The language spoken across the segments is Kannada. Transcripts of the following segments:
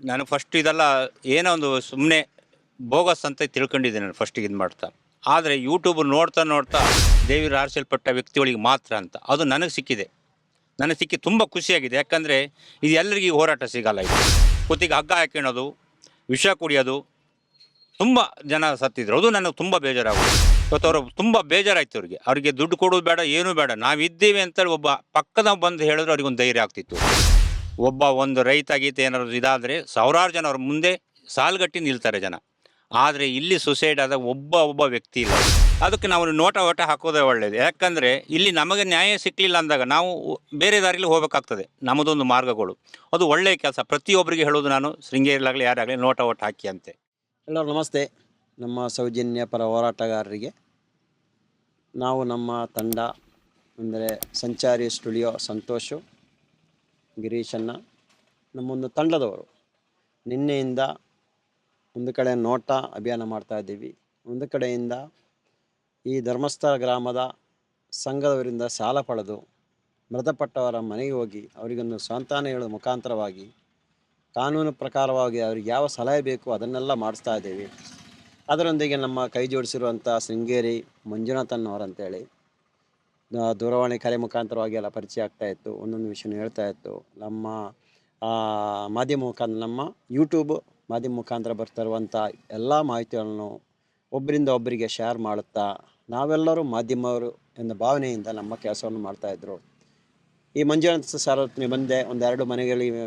ನಾನು ಫಸ್ಟ್ ಇದೆಲ್ಲ ಏನೋ ಒಂದು ಸುಮ್ಮನೆ ಬೋಗಸ್ ಅಂತ ತಿಳ್ಕೊಂಡಿದ್ದೆ ನಾನು ಫಸ್ಟಿಗೆ ಇದು ಮಾಡ್ತಾ. ಆದರೆ ಯೂಟ್ಯೂಬ್ ನೋಡ್ತಾ ನೋಡ್ತಾ ದೇವಿ ಆರಿಸಲ್ಪಟ್ಟ ವ್ಯಕ್ತಿಗಳಿಗೆ ಮಾತ್ರ ಅಂತ. ಅದು ನನಗೆ ಸಿಕ್ಕಿದೆ. ನನಗೆ ಸಿಕ್ಕಿ ತುಂಬ ಖುಷಿಯಾಗಿದೆ. ಯಾಕಂದರೆ ಇದು ಎಲ್ಲರಿಗೂ ಹೋರಾಟ ಸಿಗಲ್ಲ ಇದು. ಕೂತಿಗೆ ಹಗ್ಗ ಹಾಕ್ಕೊಳ್ಳೋದು ವಿಷ ಕುಡಿಯೋದು, ತುಂಬ ಜನ ಸತ್ತಿದ್ರು. ಅದು ನನಗೆ ತುಂಬ ಬೇಜಾರಾಗುತ್ತೆ ಇವತ್ತು ಅವರು ತುಂಬ ಬೇಜಾರಾಯ್ತು ಅವ್ರಿಗೆ. ಅವರಿಗೆ ದುಡ್ಡು ಕೊಡೋದು ಬೇಡ, ಏನೂ ಬೇಡ. ನಾವಿದ್ದೀವಿ ಅಂತೇಳಿ ಒಬ್ಬ ಪಕ್ಕದ ಬಂದು ಹೇಳಿದ್ರೆ ಅವ್ರಿಗೊಂದು ಧೈರ್ಯ ಆಗ್ತಿತ್ತು. ಒಬ್ಬ ಒಂದು ರೈತ ಗೀತೆ ಏನಾದ್ರು ಇದಾದರೆ ಸಾವಿರಾರು ಜನ ಅವ್ರ ಮುಂದೆ ಸಾಲುಗಟ್ಟಿ ನಿಲ್ತಾರೆ ಜನ. ಆದರೆ ಇಲ್ಲಿ ಸುಸೈಡ್ ಆದ ಒಬ್ಬ ಒಬ್ಬ ವ್ಯಕ್ತಿ ಇಲ್ಲ. ಅದಕ್ಕೆ ನಾವು ನೋಟ ಓಟ ಹಾಕೋದೇ ಒಳ್ಳೆಯದು ಯಾಕಂದರೆ ಇಲ್ಲಿ ನಮಗೆ ನ್ಯಾಯ ಸಿಕ್ಕಲಿಲ್ಲ ಅಂದಾಗ ನಾವು ಬೇರೆ ದಾರಿಲಿ ಹೋಗಬೇಕಾಗ್ತದೆ. ನಮ್ಮದೊಂದು ಮಾರ್ಗಗಳು. ಅದು ಒಳ್ಳೆಯ ಕೆಲಸ. ಪ್ರತಿಯೊಬ್ಬರಿಗೆ ಹೇಳೋದು ನಾನು, ಶೃಂಗೇರಿಲಾಗಲಿ, ಯಾರಾಗಲಿ ನೋಟ ಓಟ ಹಾಕಿ ಅಂತೆ. ಎಲ್ಲರೂ ನಮಸ್ತೆ. ನಮ್ಮ ಸೌಜನ್ಯ ಪರ ಹೋರಾಟಗಾರರಿಗೆ. ನಾವು ನಮ್ಮ ತಂಡ, ಅಂದರೆ ಸಂಚಾರಿ ಸ್ಟುಡಿಯೋ ಸಂತೋಷು. ಗಿರೀಶಣ್ಣ ನಮ್ಮೊಂದು ತಂಡದವರು. ನಿನ್ನೆಯಿಂದ ಒಂದು ಕಡೆ ನೋಟ ಅಭಿಯಾನ ಮಾಡ್ತಾ ಇದ್ದೀವಿ. ಒಂದು ಕಡೆಯಿಂದ ಈ ಧರ್ಮಸ್ಥಳ ಗ್ರಾಮದ ಸಂಘದವರಿಂದ ಸಾಲ ಪಡೆದು ಮೃತಪಟ್ಟವರ ಮನೆಗೆ ಹೋಗಿ ಅವರಿಗೊಂದು ಸಂತಾನ ಹೇಳೋದು ಮುಖಾಂತರವಾಗಿ ಕಾನೂನು ಪ್ರಕಾರವಾಗಿ ಅವ್ರಿಗೆ ಯಾವ ಸಲಹೆ ಬೇಕು ಅದನ್ನೆಲ್ಲ ಮಾಡಿಸ್ತಾ ಇದ್ದೀವಿ. ಅದರೊಂದಿಗೆ ನಮ್ಮ ಕೈ ಜೋಡಿಸಿರುವಂಥ ಶೃಂಗೇರಿ ಮಂಜುನಾಥನ್ ಅವರಂತೇಳಿ ದೂರವಾಣಿ ಕರೆ ಮುಖಾಂತರವಾಗಿ ಎಲ್ಲ ಪರಿಚಯ ಆಗ್ತಾ ಇತ್ತು. ಒಂದೊಂದು ವಿಷಯನೂ ಹೇಳ್ತಾ ಇತ್ತು. ನಮ್ಮ ಮಾಧ್ಯಮ ಮುಖಾಂತರ, ನಮ್ಮ ಯೂಟ್ಯೂಬ್ ಮಾಧ್ಯಮ ಮುಖಾಂತರ ಬರ್ತಾ ಇರುವಂಥ ಎಲ್ಲ ಮಾಹಿತಿಗಳನ್ನು ಒಬ್ಬರಿಂದ ಒಬ್ಬರಿಗೆ ಶೇರ್ ಮಾಡುತ್ತಾ ನಾವೆಲ್ಲರೂ ಮಾಧ್ಯಮವರು ಎಂಬ ಭಾವನೆಯಿಂದ ನಮ್ಮ ಕೆಲಸವನ್ನು ಮಾಡ್ತಾಯಿದ್ರು ಈ ಮಂಜುನಾಥ ಸರ್ ಬಂದೆ ಒಂದೆರಡು ಮನೆಗಳಿಗೆ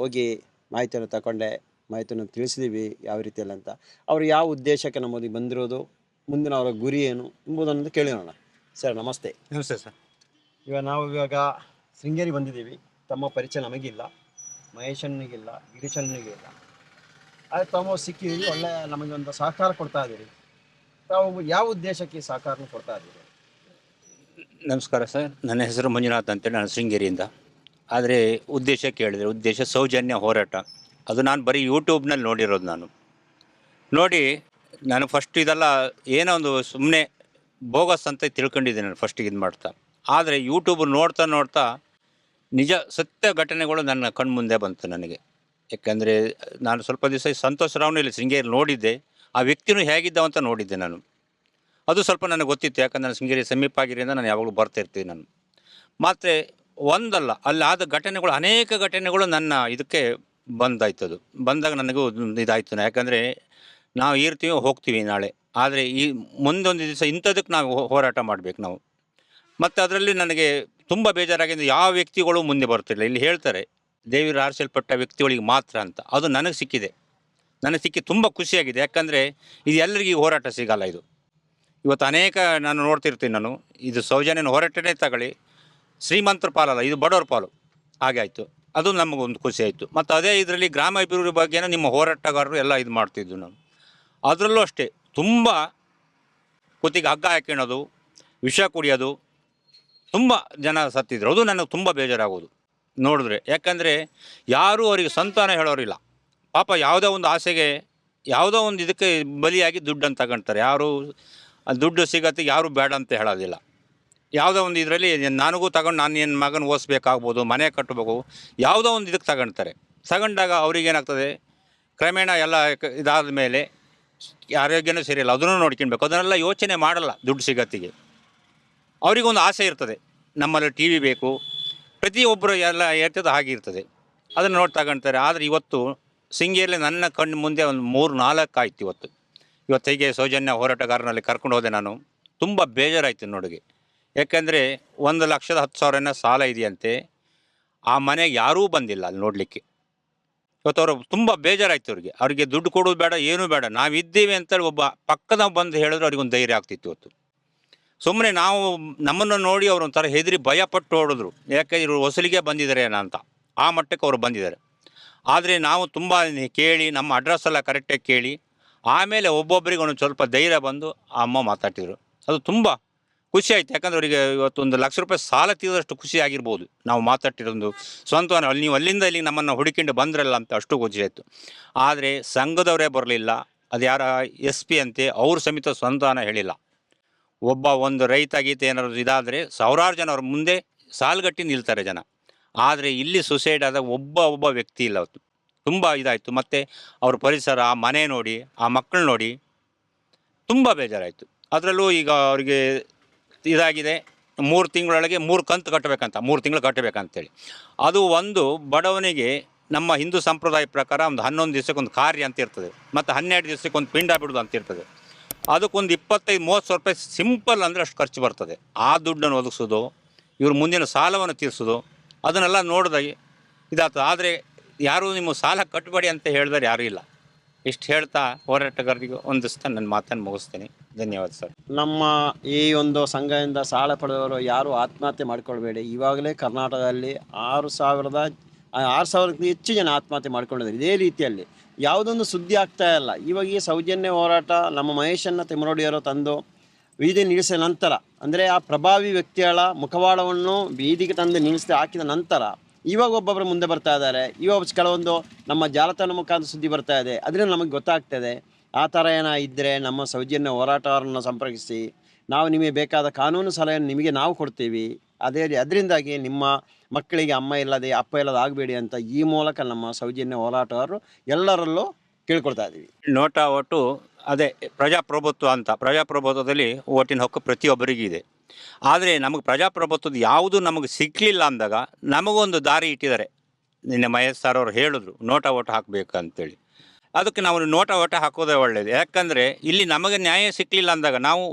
ಹೋಗಿ ಮಾಹಿತಿಯನ್ನು ತಗೊಂಡೆ ಮಾಹಿತಿಯನ್ನು ತಿಳಿಸಿದ್ದೀವಿ ಯಾವ ರೀತಿಯಲ್ಲಿ ಅಂತ. ಅವರು ಯಾವ ಉದ್ದೇಶಕ್ಕೆ ನಮ್ಮೊಂದಿಗೆ ಬಂದಿರೋದು, ಮುಂದಿನ ಅವರ ಗುರಿ ಏನು ಎಂಬುದನ್ನು ಕೇಳಿರೋಣ. ಸರ್ ನಮಸ್ತೆ. ನಮಸ್ತೆ ಸರ್. ಇವಾಗ ನಾವು ಇವಾಗ ಶೃಂಗೇರಿ ಬಂದಿದ್ದೀವಿ. ತಮ್ಮ ಪರಿಚಯ ನಮಗಿಲ್ಲ. ಮಹೇಶನಿಗಿಲ್ಲ ಗಿರೀಶನಿಗಿಲ್ಲ. ಆದರೆ ತಾವು ಸಿಕ್ಕಿದ್ದೀವಿ ಒಳ್ಳೆ ನಮಗೆ ಒಂದು ಸಹಕಾರ ಕೊಡ್ತಾ ಇದ್ದೀರಿ. ತಾವು ಯಾವ ಉದ್ದೇಶಕ್ಕೆ ಸಹಕಾರ ಕೊಡ್ತಾ ಇದ್ದೀರಿ? ನಮಸ್ಕಾರ ಸರ್. ನನ್ನ ಹೆಸರು ಮಂಜುನಾಥ್ ಅಂತೇಳಿ ನಾನು ಶೃಂಗೇರಿಯಿಂದ. ಆದರೆ ಉದ್ದೇಶ ಕೇಳಿದರೆ ಉದ್ದೇಶ ಸೌಜನ್ಯ ಹೋರಾಟ. ಅದು ನಾನು ಬರೀ ಯೂಟ್ಯೂಬ್ನಲ್ಲಿ ನೋಡಿರೋದು ನಾನು. ನೋಡಿ ನಾನು ಫಸ್ಟ್ ಇದೆಲ್ಲ ಏನೋ ಒಂದು ಸುಮ್ಮನೆ ಬೋಗಸ್ ಅಂತ ತಿಳ್ಕೊಂಡಿದ್ದೆ ನಾನು ಫಸ್ಟಿಗೆ ಇದು ಮಾಡ್ತಾ. ಆದರೆ ಯೂಟ್ಯೂಬ್ ನೋಡ್ತಾ ನೋಡ್ತಾ ನಿಜ ಸತ್ಯ ಘಟನೆಗಳು ನನ್ನ ಕಣ್ಮುಂದೆ ಬಂತು ನನಗೆ. ಯಾಕೆಂದರೆ ನಾನು ಸ್ವಲ್ಪ ದಿವಸ ಸಂತೋಷ್ ರಾವ್ನಲ್ಲಿ ಶೃಂಗೇರಿ ನೋಡಿದ್ದೆ. ಆ ವ್ಯಕ್ತಿನೂ ಹೇಗಿದ್ದಾವ ಅಂತ ನೋಡಿದ್ದೆ ನಾನು. ಅದು ಸ್ವಲ್ಪ ನನಗೆ ಗೊತ್ತಿತ್ತು, ಯಾಕಂದ್ರೆ ನಾನು ಶೃಂಗೇರಿ ಸಮೀಪ ನಾನು ಯಾವಾಗಲೂ ಬರ್ತಾ ಇರ್ತೀನಿ ನಾನು. ಮತ್ತು ಒಂದಲ್ಲ, ಅಲ್ಲಿ ಆದ ಘಟನೆಗಳು, ಅನೇಕ ಘಟನೆಗಳು ನನ್ನ ಇದಕ್ಕೆ ಬಂದಾಯ್ತದು. ಬಂದಾಗ ನನಗೂ ಇದಾಯಿತು. ಯಾಕಂದರೆ ನಾವು ಇರ್ತೀವಿ ಹೋಗ್ತೀವಿ ನಾಳೆ. ಆದರೆ ಈ ಮುಂದೊಂದು ದಿವಸ ಇಂಥದಕ್ಕೆ ನಾವು ಹೋರಾಟ ಮಾಡಬೇಕು ನಾವು. ಮತ್ತು ಅದರಲ್ಲಿ ನನಗೆ ತುಂಬ ಬೇಜಾರಾಗಿದ್ದು ಯಾವ ವ್ಯಕ್ತಿಗಳು ಮುಂದೆ ಬರ್ತಿಲ್ಲ ಇಲ್ಲಿ ಹೇಳ್ತಾರೆ, ದೇವಿ ಆರಿಸಲ್ಪಟ್ಟ ವ್ಯಕ್ತಿಗಳಿಗೆ ಮಾತ್ರ ಅಂತ. ಅದು ನನಗೆ ಸಿಕ್ಕಿದೆ. ನನಗೆ ಸಿಕ್ಕಿ ತುಂಬ ಖುಷಿಯಾಗಿದೆ. ಯಾಕಂದರೆ ಇದು ಎಲ್ಲರಿಗೂ ಹೋರಾಟ ಸಿಗಲ್ಲ ಇದು. ಇವತ್ತು ಅನೇಕ ನಾನು ನೋಡ್ತಿರ್ತೀನಿ ನಾನು, ಇದು ಸೌಜನ್ಯನ ಹೋರಾಟನೇ ತಗೊಳ್ಳಿ. ಶ್ರೀಮಂತರ ಪಾಲಲ್ಲ ಇದು ಬಡವರ ಪಾಲು. ಹಾಗೆ ಆಯಿತು. ಅದು ನಮಗೊಂದು ಖುಷಿ ಆಯಿತು. ಮತ್ತು ಅದೇ ಇದರಲ್ಲಿ ಗ್ರಾಮ ಅಭಿವೃದ್ಧಿ ಬಗ್ಗೆನೂ ನಿಮ್ಮ ಹೋರಾಟಗಾರರು ಎಲ್ಲ ಇದು ಮಾಡ್ತಿದ್ವು ನಾವು ಅದರಲ್ಲೂ ಅಷ್ಟೇ. ತುಂಬ ಕುತ್ತಿಗೆ ಹಗ್ಗ ಹಾಕ್ಕೊಳ್ಳೋದು ವಿಷ ಕುಡಿಯೋದು, ತುಂಬ ಜನ ಸತ್ತಿದ್ರು. ಅದು ನನಗೆ ತುಂಬ ಬೇಜಾರಾಗೋದು ನೋಡಿದ್ರೆ. ಯಾಕಂದರೆ ಯಾರೂ ಅವರಿಗೆ ಸಂತಾನ ಹೇಳೋರಿಲ್ಲ. ಪಾಪ ಯಾವುದೋ ಒಂದು ಆಸೆಗೆ, ಯಾವುದೋ ಒಂದು ಇದಕ್ಕೆ ಬಲಿಯಾಗಿ ದುಡ್ಡನ್ನು ತಗೊಳ್ತಾರೆ ಯಾರು ದುಡ್ಡು ಸಿಗತ್ತೆ, ಯಾರು ಬೇಡ ಅಂತ ಹೇಳೋದಿಲ್ಲ. ಯಾವುದೋ ಒಂದು ಇದರಲ್ಲಿ ನನಗೂ ತಗೊಂಡು ನಾನು ಏನು ಮಗನ ಓದಿಸ್ಬೇಕಾಗ್ಬೋದು, ಮನೆ ಕಟ್ಟಬೇಕು ಯಾವುದೋ ಒಂದು ಇದಕ್ಕೆ ತಗೊಳ್ತಾರೆ ತಗೊಂಡಾಗ ಅವ್ರಿಗೇನಾಗ್ತದೆ? ಕ್ರಮೇಣ ಎಲ್ಲ ಇದಾದ ಮೇಲೆ ಆರೋಗ್ಯನೂ ಸರಿಯಿಲ್ಲ, ಅದನ್ನು ನೋಡ್ಕೊಳ್ಬೇಕು. ಅದನ್ನೆಲ್ಲ ಯೋಚನೆ ಮಾಡಲ್ಲ ದುಡ್ಡು ಸಿಗತ್ತಿಗೆ. ಅವರಿಗೊಂದು ಆಸೆ ಇರ್ತದೆ, ನಮ್ಮಲ್ಲಿ ಟಿ ವಿ ಬೇಕು. ಪ್ರತಿಯೊಬ್ಬರು ಎಲ್ಲ ಇರ್ತದೆ ಹಾಗೆ ಇರ್ತದೆ. ಅದನ್ನು ನೋಡಿ ತಗೊಳ್ತಾರೆ ಆದರೆ ಇವತ್ತು ಸಿಂಗಿಯಲ್ಲಿ ನನ್ನ ಕಣ್ಣು ಮುಂದೆ ಒಂದು ಮೂರು ನಾಲ್ಕು ಆಯ್ತು ಇವತ್ತು. ಇವತ್ತು ಹೀಗೆ ಸೌಜನ್ಯ ಹೋರಾಟಗಾರನಲ್ಲಿ ಕರ್ಕೊಂಡು ಹೋದೆ ನಾನು. ತುಂಬ ಬೇಜಾರಾಯ್ತು ನೋಡಿಗೆ. ಯಾಕೆಂದರೆ ಒಂದು ಲಕ್ಷದ ಹತ್ತು ಸಾವಿರನ ಸಾಲ ಇದೆಯಂತೆ. ಆ ಮನೆಗೆ ಯಾರೂ ಬಂದಿಲ್ಲ ಅಲ್ಲಿ ನೋಡಲಿಕ್ಕೆ. ಇವತ್ತು ಅವರು ತುಂಬ ಬೇಜಾರಾಯ್ತು ಅವ್ರಿಗೆ. ಅವರಿಗೆ ದುಡ್ಡು ಕೊಡೋದು ಬೇಡ, ಏನೂ ಬೇಡ. ನಾವಿದ್ದೀವಿ ಅಂತೇಳಿ ಒಬ್ಬ ಪಕ್ಕದ ಬಂದು ಹೇಳಿದ್ರೆ ಅವ್ರಿಗೊಂದು ಧೈರ್ಯ ಆಗ್ತಿತ್ತು ಇವತ್ತು. ಸುಮ್ಮನೆ ನಾವು ನಮ್ಮನ್ನು ನೋಡಿ ಅವರು ಒಂಥರ ಹೆದರಿ ಭಯಪಟ್ಟು ಓಡಿದ್ರು ಯಾಕೆ ಇವರು ವಸೂಲಿಗೆ ಬಂದಿದ್ದಾರೆ ಅಂತ. ಆ ಮಟ್ಟಕ್ಕೆ ಅವರು ಬಂದಿದ್ದಾರೆ. ಆದರೆ ನಾವು ತುಂಬ ಕೇಳಿ, ನಮ್ಮ ಅಡ್ರೆಸ್ ಎಲ್ಲ ಕರೆಕ್ಟಾಗಿ ಕೇಳಿ, ಆಮೇಲೆ ಒಬ್ಬೊಬ್ಬರಿಗೆ ಒಂದು ಸ್ವಲ್ಪ ಧೈರ್ಯ ಬಂದು ಅಮ್ಮ ಮಾತಾಡ್ತಿದ್ರು. ಅದು ತುಂಬ ಖುಷಿ ಆಯ್ತು. ಯಾಕಂದ್ರೆ ಅವರಿಗೆ ಇವತ್ತು ಒಂದು ಲಕ್ಷ ರೂಪಾಯಿ ಸಾಲ ತೀರದಷ್ಟು ಖುಷಿ ಆಗಿರ್ಬೋದು. ನಾವು ಮಾತಾಡ್ತಿರೋದು ಸ್ವಂತ ಅಲ್ಲಿ ನೀವು ಅಲ್ಲಿಂದ ಇಲ್ಲಿ ನಮ್ಮನ್ನು ಹುಡುಕಿಂಡು ಬಂದ್ರಲ್ಲ ಅಂತ ಅಷ್ಟು ಖುಷಿ ಆಯಿತು. ಆದರೆ ಸಂಘದವರೇ ಬರಲಿಲ್ಲ. ಅದು ಯಾರ ಎಸ್ ಪಿ ಅಂತೆ ಅವ್ರ ಸಮೇತ ಸ್ವಂತಾನ ಹೇಳಿಲ್ಲ. ಒಬ್ಬ ಒಂದು ರೈತ ಗೀತೆ ಏನಾದ್ರು ಇದಾದರೆ ಸಾವಿರಾರು ಜನ ಅವ್ರ ಮುಂದೆ ಸಾಲುಗಟ್ಟಿ ನಿಲ್ತಾರೆ ಜನ. ಆದರೆ ಇಲ್ಲಿ ಸುಸೈಡ್ ಆದಾಗ ಒಬ್ಬ ಒಬ್ಬ ವ್ಯಕ್ತಿ ಇಲ್ಲ ಅವತ್ತು. ತುಂಬ ಇದಾಯಿತು. ಮತ್ತು ಅವ್ರ ಪರಿಸರ, ಆ ಮನೆ ನೋಡಿ, ಆ ಮಕ್ಕಳು ನೋಡಿ ತುಂಬ ಬೇಜಾರಾಯಿತು. ಅದರಲ್ಲೂ ಈಗ ಅವರಿಗೆ ಇದಾಗಿದೆ. ಮೂರು ತಿಂಗಳೊಳಗೆ ಮೂರು ಕಂತು ಕಟ್ಟಬೇಕಂತ, ಮೂರು ತಿಂಗಳು ಕಟ್ಟಬೇಕಂತೇಳಿ. ಅದು ಒಂದು ಬಡವನಿಗೆ ನಮ್ಮ ಹಿಂದೂ ಸಂಪ್ರದಾಯ ಪ್ರಕಾರ ಒಂದು ಹನ್ನೊಂದು ದಿವಸಕ್ಕೆ ಒಂದು ಕಾರ್ಯ ಅಂತ ಇರ್ತದೆ. ಮತ್ತು ಹನ್ನೆರಡು ದಿವಸಕ್ಕೊಂದು ಪಿಂಡ ಬಿಡೋದು ಅಂತ ಇರ್ತದೆ. ಅದಕ್ಕೊಂದು ಇಪ್ಪತ್ತೈದು, ಮೂವತ್ತು ಸಾವಿರ ರೂಪಾಯಿ ಸಿಂಪಲ್ ಅಂದರೆ ಅಷ್ಟು ಖರ್ಚು ಬರ್ತದೆ. ಆ ದುಡ್ಡನ್ನು ಒದಗಿಸೋದು ಇವ್ರ ಮುಂದಿನ ಸಾಲವನ್ನು ತೀರಿಸೋದು ಅದನ್ನೆಲ್ಲ ನೋಡಿದಾಗ ಇದಾಗ್ತದೆ. ಆದರೆ ಯಾರೂ ನಿಮ್ಮ ಸಾಲ ಕಟ್ಟಬೇಡಿ ಅಂತ ಹೇಳಿದ್ರೆ ಯಾರೂ ಇಲ್ಲ. ಇಷ್ಟು ಹೇಳ್ತಾ ಹೋರಾಟಗಾರರಿಗೆ ಒಂದಿಸ್ತಾ ನನ್ನ ಮಾತನ್ನು ಮುಗಿಸ್ತೇನೆ. ಧನ್ಯವಾದ ಸರ್. ನಮ್ಮ ಈ ಒಂದು ಸಂಘದಿಂದ ಸಾಲ ಪಡೆದವರು ಯಾರು ಆತ್ಮಹತ್ಯೆ ಮಾಡ್ಕೊಳ್ಬೇಡಿ. ಇವಾಗಲೇ ಕರ್ನಾಟಕದಲ್ಲಿ ಆರು ಸಾವಿರದ, ಆರು ಸಾವಿರಕ್ಕಿಂತ ಹೆಚ್ಚು ಜನ ಆತ್ಮಹತ್ಯೆ ಮಾಡ್ಕೊಂಡಿದ್ದಾರೆ. ಇದೇ ರೀತಿಯಲ್ಲಿ ಯಾವುದೊಂದು ಸುದ್ದಿ ಆಗ್ತಾ ಇಲ್ಲ. ಇವಾಗ ಈ ಸೌಜನ್ಯ ಹೋರಾಟ ನಮ್ಮ ಮಹೇಶನ್ನ ತಿಮ್ಮರೋಡಿಯವರು ತಂದು ಬೀದಿ ನಿಲ್ಲಿಸಿದ ನಂತರ, ಅಂದರೆ ಆ ಪ್ರಭಾವಿ ವ್ಯಕ್ತಿಗಳ ಮುಖವಾಡವನ್ನು ಬೀದಿಗೆ ತಂದು ನಿಲ್ಲಿಸಿ ಹಾಕಿದ ನಂತರ ಇವಾಗ ಒಬ್ಬೊಬ್ಬರು ಮುಂದೆ ಬರ್ತಾ ಇದ್ದಾರೆ. ಇವಾಗ ಕೆಲವೊಂದು ನಮ್ಮ ಜಾಲತಾಣ ಮುಖಾಂತರ ಸುದ್ದಿ ಬರ್ತಾ ಇದೆ. ಅದರಿಂದ ನಮಗೆ ಗೊತ್ತಾಗ್ತದೆ, ಆ ಥರ ಏನೋ ನಮ್ಮ ಸೌಜನ್ಯ ಹೋರಾಟವನ್ನು ಸಂಪರ್ಕಿಸಿ, ನಾವು ನಿಮಗೆ ಬೇಕಾದ ಕಾನೂನು ಸಲಹೆಯನ್ನು ನಿಮಗೆ ನಾವು ಕೊಡ್ತೀವಿ. ಅದೇ ಅದರಿಂದಾಗಿ ನಿಮ್ಮ ಮಕ್ಕಳಿಗೆ ಅಮ್ಮ ಇಲ್ಲದೆ, ಅಪ್ಪ ಇಲ್ಲದೆ ಆಗಬೇಡಿ ಅಂತ ಈ ಮೂಲಕ ನಮ್ಮ ಸೌಜನ್ಯ ಹೋರಾಟಗಾರರು ಎಲ್ಲರಲ್ಲೂ ಕೇಳ್ಕೊಳ್ತಾ ಇದ್ದೀವಿ. ನೋಟಾ ಓಟು ಅದೇ ಪ್ರಜಾಪ್ರಭುತ್ವ ಅಂತ. ಪ್ರಜಾಪ್ರಭುತ್ವದಲ್ಲಿ ಓಟಿನ ಹಕ್ಕು ಪ್ರತಿಯೊಬ್ಬರಿಗೂ ಇದೆ ಆದರೆ ನಮಗೆ ಪ್ರಜಾಪ್ರಭುತ್ವದ ಯಾವುದು ನಮಗೆ ಸಿಕ್ಕಲಿಲ್ಲ ಅಂದಾಗ ನಮಗೊಂದು ದಾರಿ ಇಟ್ಟಿದ್ದಾರೆ. ನಿನ್ನೆ ಮಹೇಶ್ ಸರ್ ಅವರು ಹೇಳಿದ್ರು, ನೋಟ ಓಟ ಹಾಕಬೇಕು ಅಂತೇಳಿ ಅದಕ್ಕೆ ನಾವು ನೋಟ ಓಟ ಹಾಕೋದೇ ಒಳ್ಳೆಯದು ಯಾಕಂದರೆ ಇಲ್ಲಿ ನಮಗೆ ನ್ಯಾಯ ಸಿಕ್ಕಲಿಲ್ಲ ಅಂದಾಗ ನಾವು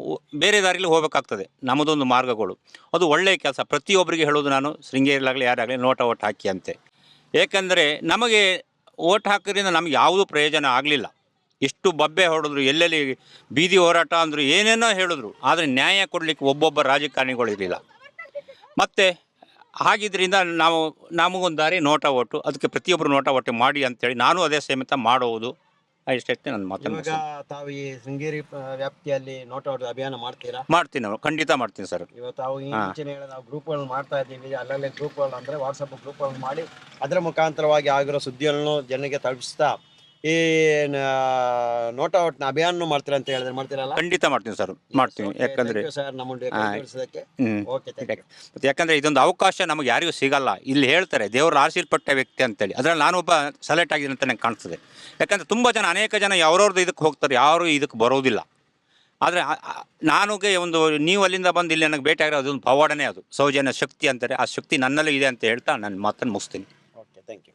ಬೇರೆ ದಾರಿಲಿ ಹೋಗಬೇಕಾಗ್ತದೆ, ನಮ್ಮದೊಂದು ಮಾರ್ಗಗಳು. ಅದು ಒಳ್ಳೆಯ ಕೆಲಸ. ಪ್ರತಿಯೊಬ್ಬರಿಗೆ ಹೇಳೋದು ನಾನು, ಶೃಂಗೇರಿಲಾಗಲಿ, ಯಾರಾಗಲಿ ನೋಟ ಓಟ್ ಹಾಕಿ ಅಂತೆ. ಏಕೆಂದರೆ ನಮಗೆ ಓಟ್ ಹಾಕೋದ್ರಿಂದ ನಮ್ಗೆ ಯಾವುದೂ ಪ್ರಯೋಜನ ಆಗಲಿಲ್ಲ. ಎಷ್ಟು ಬಬ್ಬೆ ಹೊಡೆದ್ರು ಎಲ್ಲೆಲ್ಲಿ ಬೀದಿ ಹೋರಾಟ ಅಂದರು ಏನೇನೋ ಹೇಳಿದ್ರು. ಆದರೆ ನ್ಯಾಯ ಕೊಡಲಿಕ್ಕೆ ಒಬ್ಬೊಬ್ಬ ರಾಜಕಾರಣಿಗಳಿರಲಿಲ್ಲ ಮತ್ತು ಹಾಗಿದ್ದರಿಂದ ನಾವು ನಮಗೊಂದು ದಾರಿ ನೋಟ ಓಟು ಅದಕ್ಕೆ ಪ್ರತಿಯೊಬ್ಬರು ನೋಟ ಒಟ್ಟು ಮಾಡಿ ಅಂತೇಳಿ ನಾನು ಅದೇ ಸಮೇತ ಮಾಡುವುದು. ಇಷ್ಟೇ ನನ್ನ ಮಾತನ್ನು ತಾವು ಈ ಶೃಂಗೇರಿ ವ್ಯಾಪ್ತಿಯಲ್ಲಿ ನೋಟ ಹೊಡೆದ ಅಭಿಯಾನ ಮಾಡ್ತೀರಾ? ಮಾಡ್ತೀನಿ ನಾವು ಖಂಡಿತ ಮಾಡ್ತೀನಿ ಸರ್. ಇವತ್ತು ತಾವು ನಾವು ಗ್ರೂಪ್ಗಳನ್ನು ಮಾಡ್ತಾ ಇದ್ದೀವಿ ಅಲ್ಲಲ್ಲೇ ಗ್ರೂಪ್ಗಳು ಅಂದರೆ ವಾಟ್ಸಪ್ ಗ್ರೂಪ್ಗಳನ್ನು ಮಾಡಿ ಅದರ ಮುಖಾಂತರವಾಗಿ ಆಗಿರೋ ಸುದ್ದಿಗಳನ್ನು ಜನರಿಗೆ ತಲುಪಿಸ್ತಾ ಈ ನೋಟ್ ಔಟ್ನ ಅಭಿಯಾನ ಮಾಡ್ತೀರಾ ಅಂತ ಹೇಳಿದ್ರೆ ಮಾಡ್ತೀರಲ್ಲ? ಖಂಡಿತ ಮಾಡ್ತೀನಿ ಸರ್ ಮಾಡ್ತೀನಿ. ಯಾಕಂದ್ರೆ ಸರ್ ಯಾಕಂದ್ರೆ ಮತ್ತು ಇದೊಂದು ಅವಕಾಶ ನಮಗೆ ಯಾರಿಗೂ ಸಿಗಲ್ಲ. ಇಲ್ಲಿ ಹೇಳ್ತಾರೆ ದೇವರು ಆರಿಸಲ್ಪಟ್ಟ ವ್ಯಕ್ತಿ ಅಂತೇಳಿ. ಅದ್ರಲ್ಲಿ ನಾನು ಒಬ್ಬ ಸೆಲೆಕ್ಟ್ ಆಗಿದ್ದೀನಿ ಅಂತ ನಂಗೆ ಕಾಣಿಸ್ತದೆ. ಯಾಕಂದ್ರೆ ತುಂಬಾ ಜನ ಅನೇಕ ಜನ ಯಾವ್ರವ್ರದ್ದು ಇದಕ್ಕೆ ಹೋಗ್ತಾರೆ ಯಾರು ಇದಕ್ಕೆ ಬರೋದಿಲ್ಲ. ಆದರೆ ನಾನುಗೆ ಒಂದು ನೀವು ಅಲ್ಲಿಂದ ಬಂದು ಇಲ್ಲಿ ನನಗೆ ಭೇಟಿ ಆಗಿರೋ ಅದೊಂದು ಪವಾಡನೇ ಅದು. ಸೌಜನ್ಯ ಶಕ್ತಿ ಅಂತಾರೆ. ಆ ಶಕ್ತಿ ನನ್ನಲ್ಲೂ ಇದೆ ಅಂತ ಹೇಳ್ತಾ ನನ್ನ ಮಾತನ್ನು ಮುಗಿಸ್ತೀನಿ. Okay thank you